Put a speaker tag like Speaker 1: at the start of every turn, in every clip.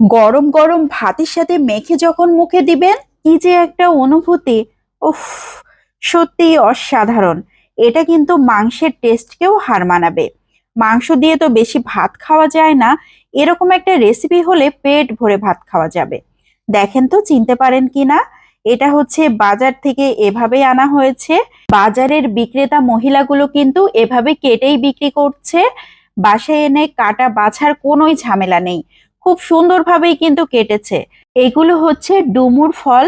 Speaker 1: গরম গরম ভাতের সাথে মেখে যখন মুখে দিবেন কি যে একটা অনুভূতি, উফ সত্যি অসাধারণ। এটা কিন্তু মাংসের টেস্টকেও হার মানাবে। মাংস দিয়ে তো বেশি ভাত খাওয়া যায় না, এরকম একটা রেসিপি হলে পেট ভরে ভাত খাওয়া যাবে। দেখেন তো, চিনতে পারেন কি না? এটা হচ্ছে বাজার থেকে এভাবে আনা হয়েছে। বাজারের বিক্রেতা মহিলাগুলো কিন্তু এভাবে কেটেই বিক্রি করছে। বাসায় এনে কাটা বাছার কোনোই ঝামেলা নেই। খুব সুন্দরভাবেই কিন্তু কেটেছে। এগুলো হচ্ছে ডুমুর ফল।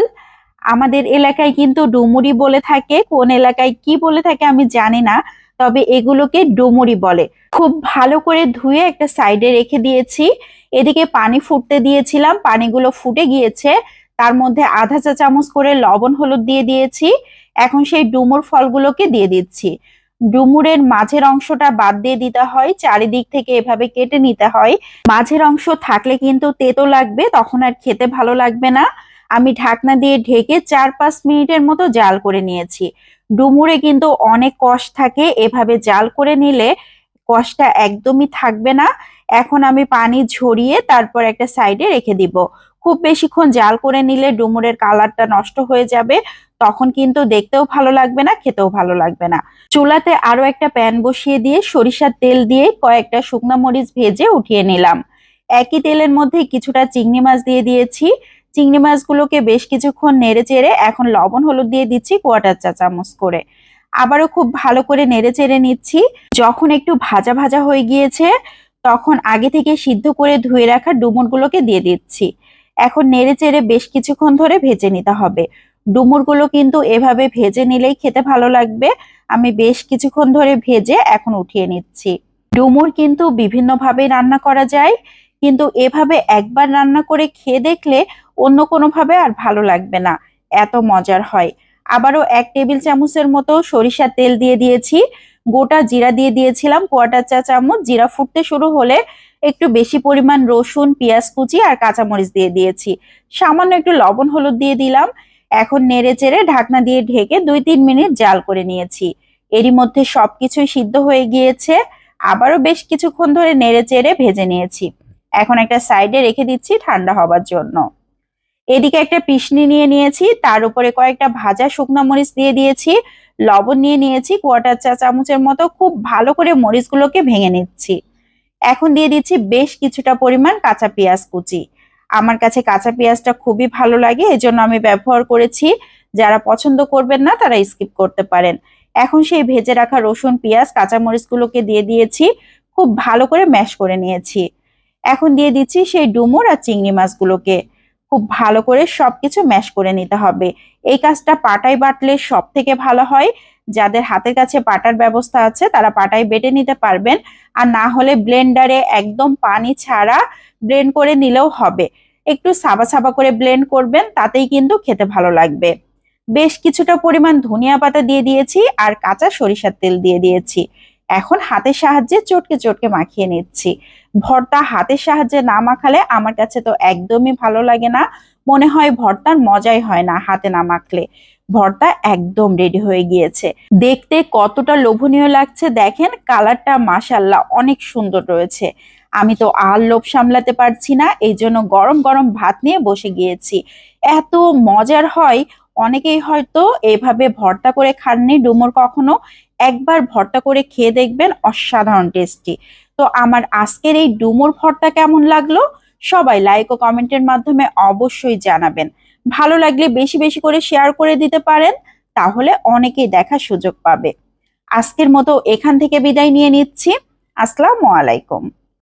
Speaker 1: আমাদের এলাকায় কিন্তু ডুমুরি বলে থাকে, কোন এলাকায় কি বলে থাকে আমি জানি না, তবে এগুলোকে ডুমুরি বলে। খুব ভালো করে ধুয়ে একটা সাইডে রেখে দিয়েছি। এদিকে পানি ফুটতে দিয়েছিলাম, পানিগুলো ফুটে গিয়েছে। তার মধ্যে আধা চা চামচ করে লবণ হলুদ দিয়ে দিয়েছি। এখন সেই ডুমুর ফলগুলোকে দিয়ে দিচ্ছি। ডুমুরের মাঝের অংশটা বাদ দিয়ে দিতে হয়, চারিদিক থেকে এভাবে কেটে নিতে হয়। মাঝের অংশ থাকলে কিন্তু তেতো লাগবে, তখন আর খেতে ভালো লাগবে না। আমি ঢাকনা দিয়ে ঢেকে চার পাঁচ মিনিটের মতো জাল করে নিয়েছি। ডুমুরে কিন্তু অনেক কষ থাকে, এভাবে জাল করে নিলে কষটা একদমই থাকবে না। এখন আমি পানি ঝরিয়ে তারপর একটা সাইডে রেখে দিব। খুব বেশিক্ষণ জাল করে নিলে ডুমুরের কালারটা নষ্ট হয়ে যাবে। তখন কিন্তু দেখতেও ভালো লাগবে না, খেতেও ভালো লাগবে না। চুলাতে আরও একটা প্যান বসিয়ে দিয়ে সরিষার তেল দিয়ে কয়েকটা শুকনো মরিচ ভেজে উঠিয়ে নিলাম। একই তেলের মধ্যে কিছুটা চিংড়ি মাছ দিয়ে দিয়েছি। চিংড়ি মাছগুলোকে বেশ কিছুক্ষণ নেড়ে চেড়ে এখন লবণ হলুদ দিয়ে দিচ্ছি কোয়াটার চা চামচ করে। আবারও খুব ভালো করে নেড়ে চেড়ে নিচ্ছি। যখন একটু ভাজা ভাজা হয়ে গিয়েছে, তখন আগে থেকে সিদ্ধ করে ধুয়ে রাখা ডুমুরগুলোকে দিয়ে দিচ্ছি। এখন নেড়ে চেড়ে বেশ কিছুক্ষণ ধরে ভেজে নিতে হবে। ডুমুরগুলো কিন্তু এভাবে ভেজে নিলেই খেতে ভালো লাগবে। আমি বেশ কিছুক্ষণ ধরে ভেজে এখন উঠিয়ে নিচ্ছি। ডুমুর কিন্তু বিভিন্নভাবে রান্না করা যায়, কিন্তু এভাবে একবার রান্না করে খেয়ে দেখলে অন্য কোনোভাবে আর ভালো লাগবে না। এত মজার হয়। আবারও এক টেবিল চামচের মতো সরিষার তেল দিয়ে দিয়েছি। গোটা জিরা দিয়ে দিয়েছিলাম কোয়াটার চা চামচ। জিরা ফুটতে শুরু হলে একটু বেশি পরিমাণ রসুন, পেঁয়াজ কুচি আর কাঁচামরিচ দিয়ে দিয়েছি। সামান্য একটু লবণ হলুদ দিয়ে দিলাম। এখন নেড়ে চেড়ে ঢাকনা দিয়ে ঢেকে দুই তিন মিনিট জাল করে নিয়েছি। এরই মধ্যে সবকিছুই সিদ্ধ হয়ে গিয়েছে। আবারও বেশ কিছুক্ষণ ধরে নেড়ে চেড়ে ভেজে নিয়েছি। এখন একটা সাইডে রেখে দিচ্ছি ঠান্ডা হবার জন্য। এদিকে একটা পিসনি নিয়ে নিয়েছি, তার উপরে কয়েকটা ভাজা শুকনো মরিচ দিয়ে দিয়েছি, লবণ নিয়ে নিয়েছি কোয়াটার চা চামচের মতো খুব ভালো করে মরিচগুলোকে ভেঙে নিচ্ছি। এখন দিয়ে দিচ্ছি বেশ কিছুটা পরিমাণ কাঁচা পেঁয়াজ কুচি। আমার কাছে কাঁচা পেঁয়াজটা খুবই ভালো লাগে, এজন্য আমি ব্যবহার করেছি। যারা পছন্দ করবেন না, তারা স্কিপ করতে পারেন। এখন সেই ভেজে রাখা রসুন, পেঁয়াজ, কাঁচামরিচগুলোকে দিয়ে দিয়েছি। খুব ভালো করে ম্যাশ করে নিয়েছি। এখন দিয়ে দিচ্ছি সেই ডুমুর আর চিংড়ি মাছগুলোকে। খুব ভালো করে সবকিছু ম্যাশ করে নিতে হবে। এই কাজটা পাটায় বাটলে সব থেকে ভালো হয়। যাদের হাতের কাছে পাটার ব্যবস্থা আছে, তারা পাটায় বেটে নিতে পারবেন। আর না হলে ব্লেন্ডারে একদম পানি ছাড়া ব্লেন্ড করে নিলেও হবে। একটু সাবা সাবা করে ব্লেন্ড করবেন, তাতেই কিন্তু খেতে ভালো লাগবে। বেশ কিছুটা পরিমাণ ধনিয়া পাতা দিয়ে দিয়েছি আর কাঁচা সরিষার তেল দিয়ে দিয়েছি। এখন হাতের সাহায্যে চটকে চটকে মাখিয়ে নিচ্ছি। ভর্তা হাতের সাহায্যে না মাখালে আমার কাছে তো একদমই ভালো লাগে না। মনে হয় ভর্তার মজাই হয় না হাতে না মাখলে। ভর্তা একদম রেডি হয়ে গিয়েছে। দেখতে কতটা লোভনীয় লাগছে দেখেন কালারটা মাসাল্লাহ অনেক সুন্দর রয়েছে। আমি তো আর লোভ সামলাতে পারছি না, এই জন্য গরম গরম ভাত নিয়ে বসে গিয়েছি। এত মজার হয়, অনেকেই হয়তো এভাবে ভর্তা করে খাননি, ডুমুর কখনো। একবার ভর্তা করে খেয়ে দেখবেন, অসাধারণ টেস্টি তো আমার আজকের এই ডুমুর ভর্তা কেমন লাগল? সবাই লাইক ও কমেন্টের মাধ্যমে অবশ্যই জানাবেন। ভালো লাগলে বেশি বেশি করে শেয়ার করে দিতে পারেন, তাহলে অনেকেই দেখার সুযোগ পাবে। আজকের মতো এখান থেকে বিদায় নিয়ে নিচ্ছি। আসসালামু আলাইকুম।